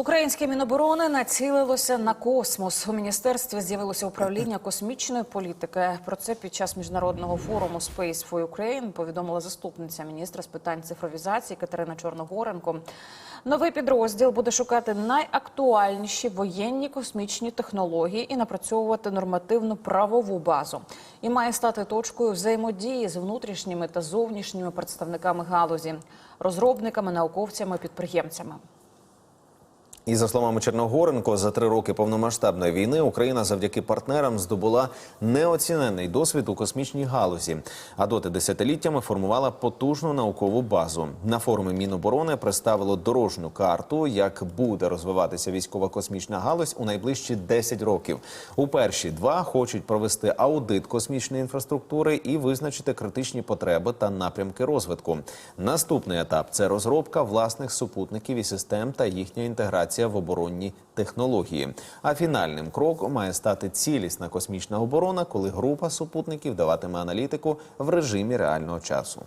Українське міноборони націлилося на космос. У міністерстві з'явилося управління космічної політики. Про це під час міжнародного форуму Space for Ukraine повідомила заступниця міністра з питань цифровізації Катерина Чорногоренко. Новий підрозділ буде шукати найактуальніші воєнні космічні технології і напрацьовувати нормативну правову базу. І має стати точкою взаємодії з внутрішніми та зовнішніми представниками галузі, розробниками, науковцями, підприємцями. І за словами Черногоренко, за три роки повномасштабної війни Україна завдяки партнерам здобула неоцінений досвід у космічній галузі, а доти десятиліттями формувала потужну наукову базу. На форумі Міноборони представило дорожню карту, як буде розвиватися військова космічна галузь у найближчі 10 років. У перші два хочуть провести аудит космічної інфраструктури і визначити критичні потреби та напрямки розвитку. Наступний етап це розробка власних супутників і систем та їхня інтеграція в оборонні технології. А фінальним кроком має стати цілісна космічна оборона, коли група супутників даватиме аналітику в режимі реального часу.